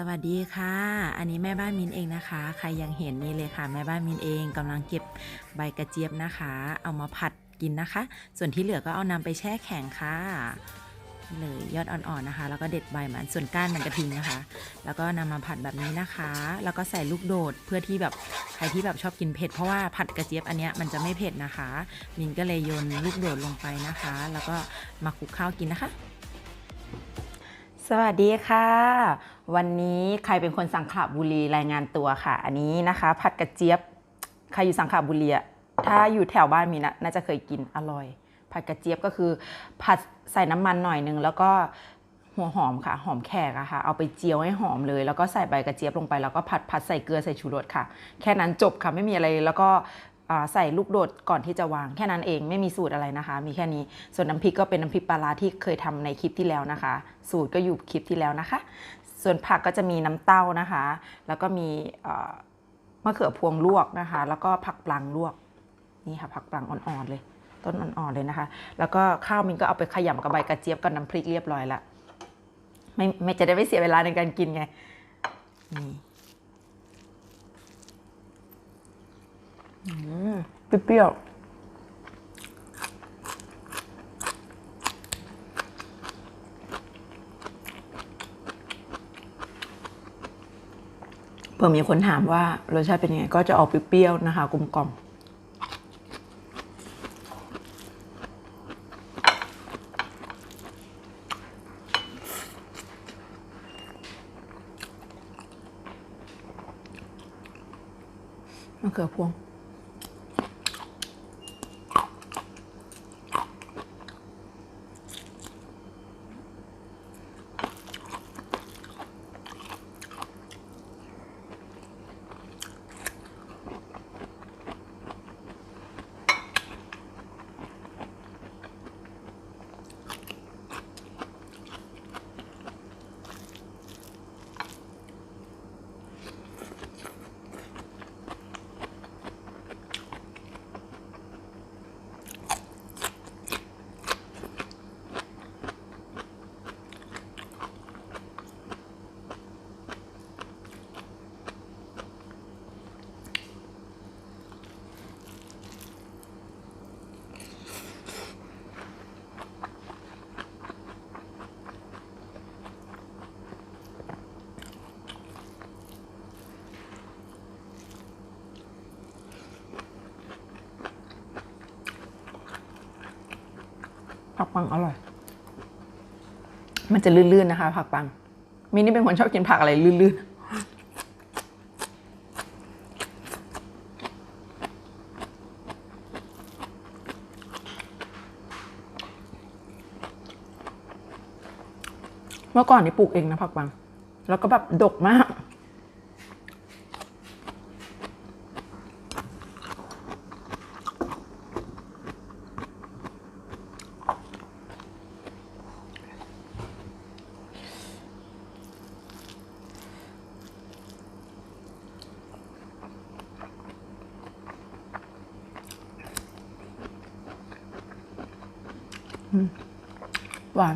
สวัสดีค่ะ อันนี้แม่บ้านมินเองนะคะ ใครยังเห็นนี่เลยค่ะ แม่บ้านมินเองกำลังเก็บใบกระเจี๊ยบนะคะ เอามาผัดกินนะคะ ส่วนที่เหลือก็เอานำไปแช่แข็งค่ะเลยยอดอ่อนๆนะคะ แล้วก็เด็ดใบมันส่วนก้านมันกระทิงนะคะ แล้วก็นำมาผัดแบบนี้นะคะ แล้วก็ใส่ลูกโดดเพื่อที่แบบใครที่แบบชอบกินเผ็ดเพราะว่าผัดกระเจี๊ยบอันเนี้ยมันจะไม่เผ็ดนะคะ มินก็เลยโยนลูกโดดลงไปนะคะ แล้วก็มาคลุกข้าวกินนะคะ สวัสดีค่ะ วันนี้ใครเป็นคนสังขละบุรีรายงานตัวค่ะ อันนี้นะคะ ผัดกระเจี๊ยบ ใครอยู่สังขละบุรีอะถ้าอยู่แถวบ้านมีนะน่าจะเคยกินอร่อย ผัดกระเจี๊ยบก็คือ ผัดใส่น้ำมันหน่อยนึงแล้วก็หัวหอมค่ะ หอมแขกอะค่ะ เอาไปเจียวให้หอมเลย แล้วก็ใส่ใบกระเจี๊ยบลงไป แล้วก็ผัดผัดใส่เกลือใส่ชูรสค่ะ แค่นั้นจบค่ะ ไม่มีอะไร แล้วก็ใส่ลูกโดดก่อนที่จะวาง แค่นั้นเอง ไม่มีสูตรอะไรนะคะ มีแค่นี้ ส่วนน้ำพริกก็เป็นน้ำพริกปลาร้าที่เคยทำในคลิปที่แล้วนะคะ สูตรก็อยู่คลิปที่แล้วนะคะ ส่วนผักก็จะมีน้ำเต้านะคะ แล้วก็มีมะเขือพวงลวกนะคะ แล้วก็ผักปลังลวกนี่ค่ะผักปลังอ่อนๆเลย ต้นอ่อนๆเลยนะคะ แล้วก็ข้าวมินก็เอาไปขยำกับใบกระเจี๊ยบกับน้ำพริกเรียบร้อยละไม่ไม่จะได้ไม่เสียเวลาในการกินไงนี่อืมเปรี้ยวๆ เผื่อมีคนถามว่ารสชาติเป็นยังไง ก็จะออกเปรี้ยวๆนะคะ กลมกล่อมมะเขือพวง ปังอร่อย มันจะลื่นๆนะคะ ผักปัง มินนี่เป็นคนชอบกินผักอะไรลื่นๆเมื่อก่อนนี่ปลูกเองนะผักปัง แล้วก็แบบดกมาก หวา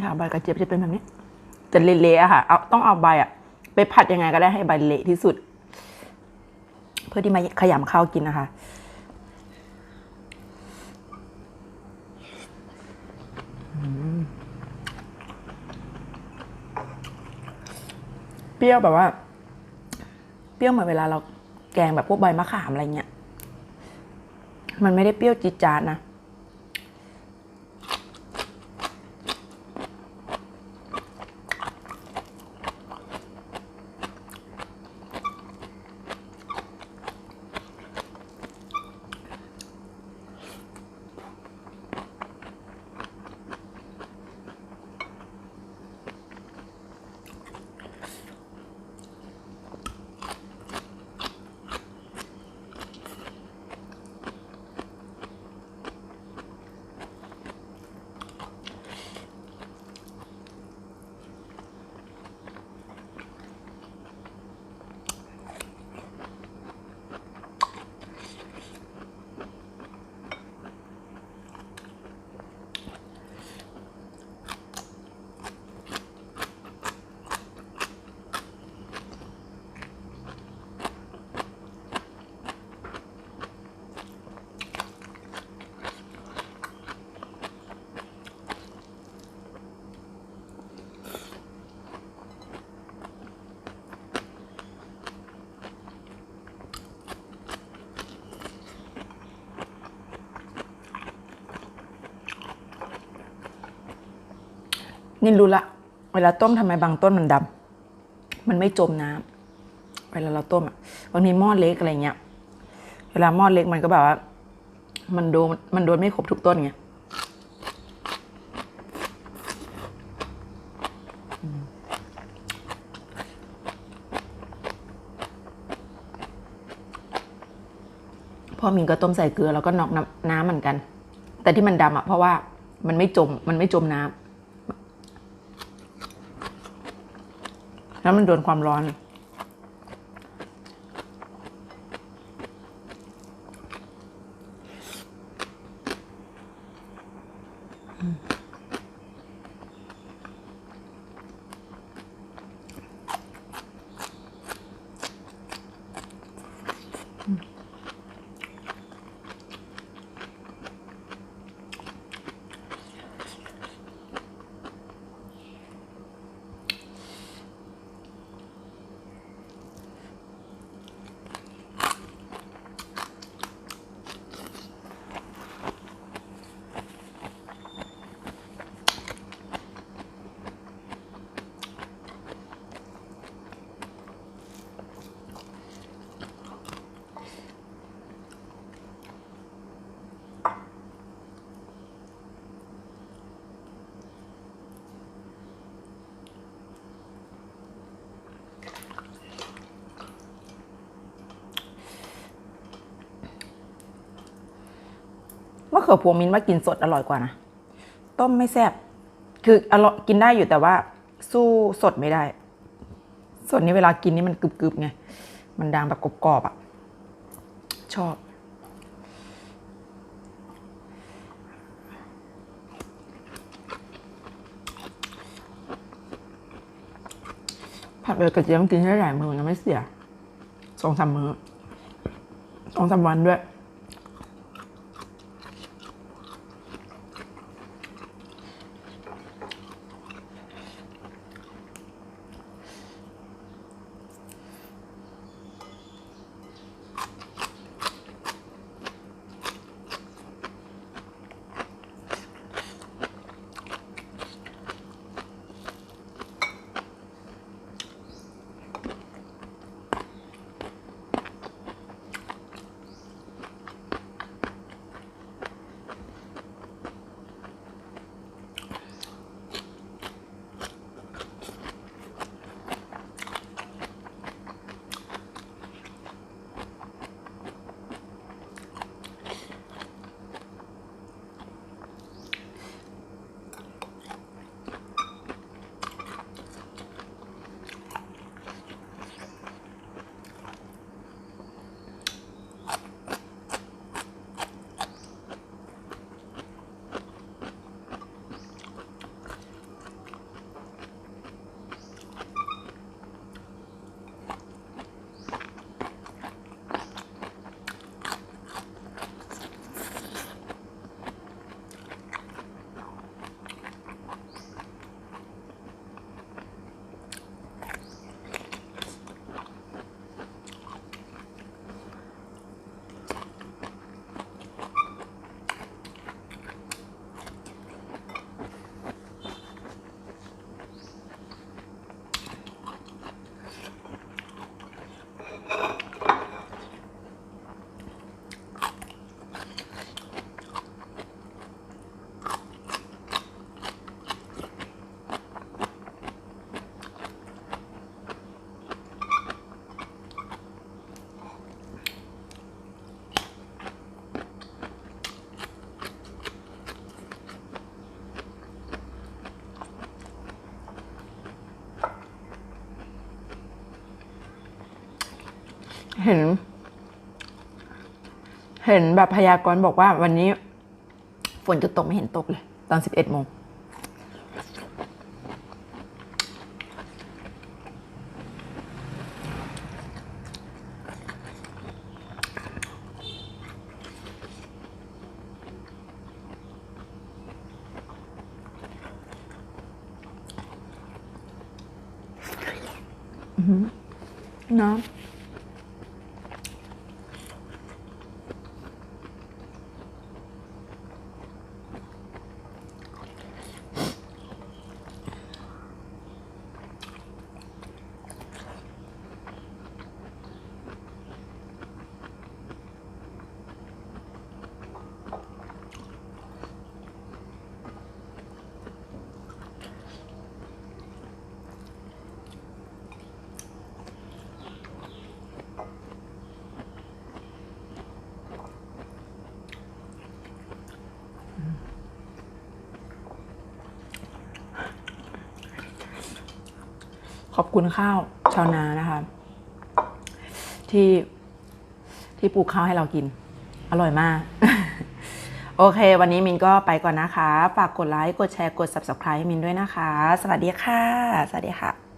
นี่ค่ะใบกระเจี๊ยบจะเป็นแบบนี้ จะเละๆอะค่ะ เอาต้องเอาใบอะไปผัดยังไงก็ได้ให้ใบเละที่สุด เพื่อที่มาขยำข้าวกินนะคะเปรี้ยวแบบว่า เปรี้ยวเหมือนเวลาเราแกงแบบพวกใบมะขามอะไรเงี้ย มันไม่ได้เปรี้ยวจี๊ดจ๊าดนะ นินรู้ละ เวลาต้มทำไมบางต้นมันดำมันไม่จมน้ำเวลาเราต้มอะบางทีหม้อเล็กอะไรเงี้ย เวลาหม้อเล็กมันก็แบบว่า มันโดนมันโดนไม่ครบทุกต้นไงพ่อมินก็ต้มใส่เกลือแล้วก็นอกน้ำน้ำเหมือนกัน แต่ที่มันดำอะเพราะว่ามันไม่จมมันไม่จมน้ำ แล้วมันโดนความร้อน มะเขือพวงมินว่ากินสดอร่อยกว่านะ ต้มไม่แซ่บคืออร่อยกินได้อยู่แต่ว่า สู้สดไม่ได้ สดนี้เวลากินนี่มันกรึบๆไง มันดังแบบกรอบๆอะ ชอบ ผัดใบกระเจี๊ยบกินได้หลายมื้อนะไม่เสียสองสามมื้อสองสามวันด้วย เห็น เห็นแบบพยากรณ์บอกว่าวันนี้ ฝนจะตกไม่เห็นตกเลย ตอนสิบเอ็ดโมงน้ำ อบคุณข้าวชาวนานะคะ ที่ที่ปลูกข้าวให้เรากิน อร่อยมาก โอเค วันนี้มินก็ไปก่อนนะคะ ฝากกดไลค์ กดแชร์ กด subscribe ให้มินด้วยนะคะ สวัสดีค่ะ สวัสดีค่ะ